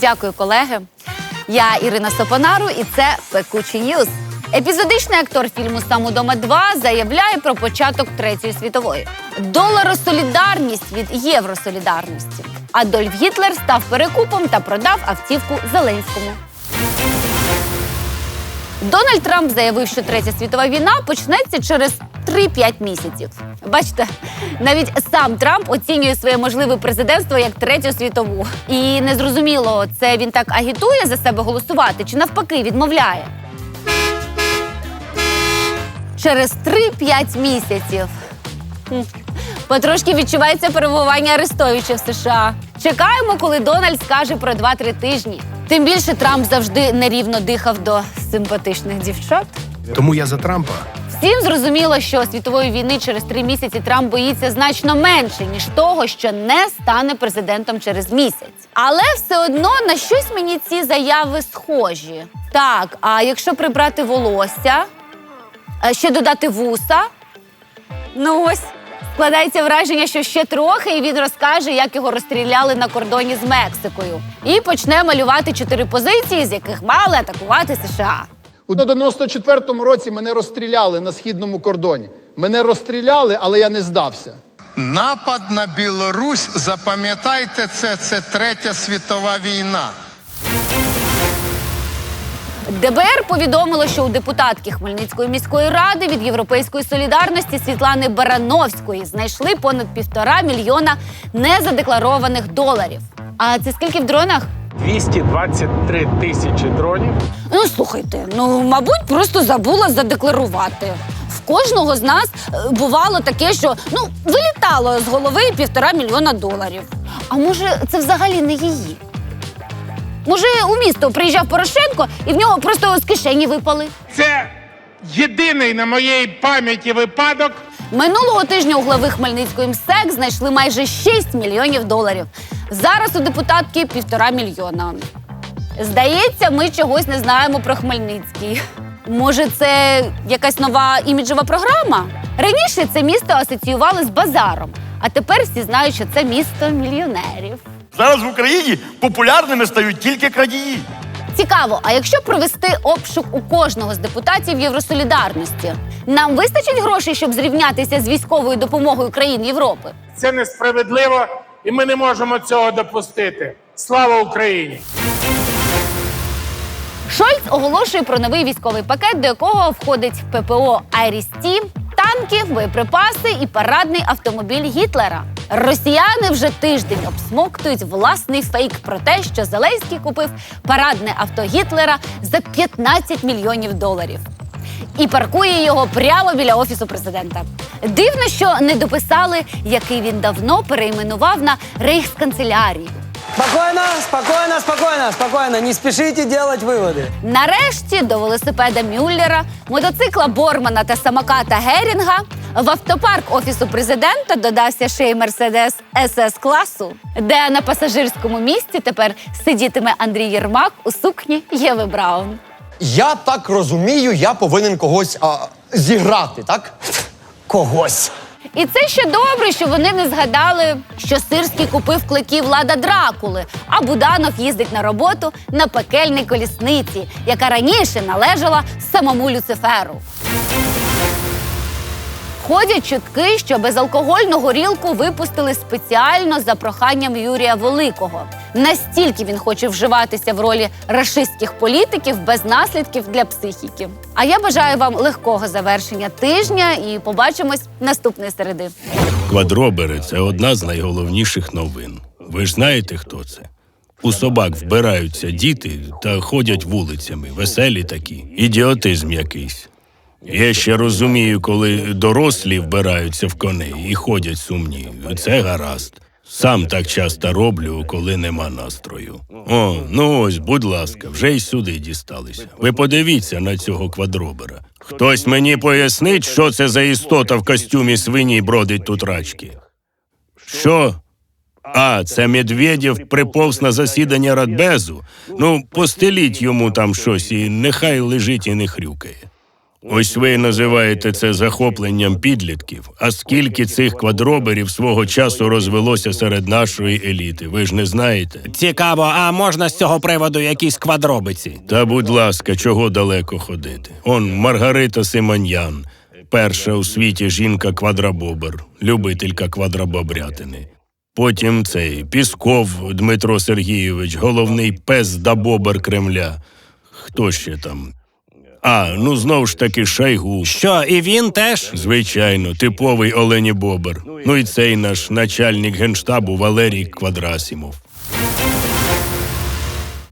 Дякую, колеги. Я Ірина Сопонару, і це Пекучі Ньюз. Епізодичний актор фільму Сам удома 2 заявляє про початок третьої світової. Доларосолідарність від євросолідарності. Адольф Гітлер став перекупом та продав автівку Зеленському. Дональд Трамп заявив, що третя світова війна почнеться через 3-5 місяців. Бачите, навіть сам Трамп оцінює своє можливе президентство як третю світову. І незрозуміло, це він так агітує за себе голосувати чи навпаки відмовляє. Через 3-5 місяців. Потрошки відчувається перебування Арестовича в США. Чекаємо, коли Дональд скаже про 2-3 тижні. Тим більше Трамп завжди нерівно дихав до симпатичних дівчат. Тому я за Трампа. Всім зрозуміло, що світової війни через три місяці Трамп боїться значно менше, ніж того, що не стане президентом через місяць. Але все одно на щось мені ці заяви схожі. Так, а якщо прибрати волосся, ще додати вуса, ну ось. Складається враження, що ще трохи, і він розкаже, як його розстріляли на кордоні з Мексикою. І почне малювати чотири позиції, з яких мали атакувати США. У 94-му році мене розстріляли на східному кордоні. Мене розстріляли, але я не здався. Напад на Білорусь, запам'ятайте це, це третя світова війна. ДБР повідомило, що у депутатки Хмельницької міської ради від Європейської солідарності Світлани Барановської знайшли понад півтора мільйона незадекларованих доларів. А це скільки в дронах? 223 тисячі дронів. Ну слухайте, ну мабуть, просто забула задекларувати. В кожного з нас е, бувало таке, що ну вилітало з голови півтора мільйона доларів. А може, це взагалі не її? Може, у місто приїжджав Порошенко і в нього просто з кишені випали. Це єдиний на моїй пам'яті випадок. Минулого тижня у глави Хмельницької МСЕК знайшли майже 6 мільйонів доларів. Зараз у депутатки півтора мільйона. Здається, ми чогось не знаємо про Хмельницький. Може, це якась нова іміджова програма? Раніше це місто асоціювали з базаром, а тепер всі знають, що це місто мільйонерів. Зараз в Україні популярними стають тільки крадії. Цікаво, а якщо провести обшук у кожного з депутатів Євросолідарності, нам вистачить грошей, щоб зрівнятися з військовою допомогою країн Європи? Це несправедливо, і ми не можемо цього допустити. Слава Україні! Шольц оголошує про новий військовий пакет, до якого входить ППО Айріс-Ті, танки, боєприпаси і парадний автомобіль Гітлера. Росіяни вже тиждень обсмоктують власний фейк про те, що Зеленський купив парадне авто Гітлера за 15 мільйонів доларів. І паркує його прямо біля офісу президента. Дивно, що не дописали, який він давно перейменував на рейхсканцелярію. Спокойно, спокойно, спокойно, спокойно. Не спешите делать выводы. Нарешті до велосипеда Мюллера, мотоцикла Бормана та самоката Герінга в автопарк офісу президента додався ще й Мерседес СС класу, де на пасажирському місці тепер сидітиме Андрій Єрмак у сукні Єви Браун. Я так розумію, я повинен когось а, зіграти, так? Когось. І це ще добре, що вони не згадали, що Сирський купив клики Влада Дракули, а Буданов їздить на роботу на пекельній колісниці, яка раніше належала самому Люциферу. Ходять чутки, що безалкогольну горілку випустили спеціально за проханням Юрія Великого. Настільки він хоче вживатися в ролі рашистських політиків без наслідків для психіки. А я бажаю вам легкого завершення тижня і побачимось наступної середи. Квадробери це одна з найголовніших новин. Ви ж знаєте, хто це? У собак вбираються діти та ходять вулицями, веселі такі, ідіотизм якийсь. Я ще розумію, коли дорослі вбираються в коней і ходять сумні. Це гаразд. Сам так часто роблю, коли нема настрою. О, ну ось, будь ласка, вже й сюди дісталися. Ви подивіться на цього квадробера. Хтось мені пояснить, що це за істота в костюмі свині бродить тут рачки. Що? А, це Медведєв приповз на засідання Радбезу. Ну, постеліть йому там щось і нехай лежить і не хрюкає. Ось ви називаєте це захопленням підлітків. А скільки цих квадроберів свого часу розвелося серед нашої еліти? Ви ж не знаєте? Цікаво, а можна з цього приводу якісь квадробиці? Та будь ласка, чого далеко ходити? Он Маргарита Симоньян, перша у світі жінка квадрабобер, любителька квадрабобрятини. Потім цей Пісков Дмитро Сергійович, головний пес да бобер Кремля. Хто ще там? А, ну знову ж таки Шайгу. Що, і він теж? Звичайно, типовий Олені Бобер. Ну і цей наш начальник генштабу Валерій Квадрасімов.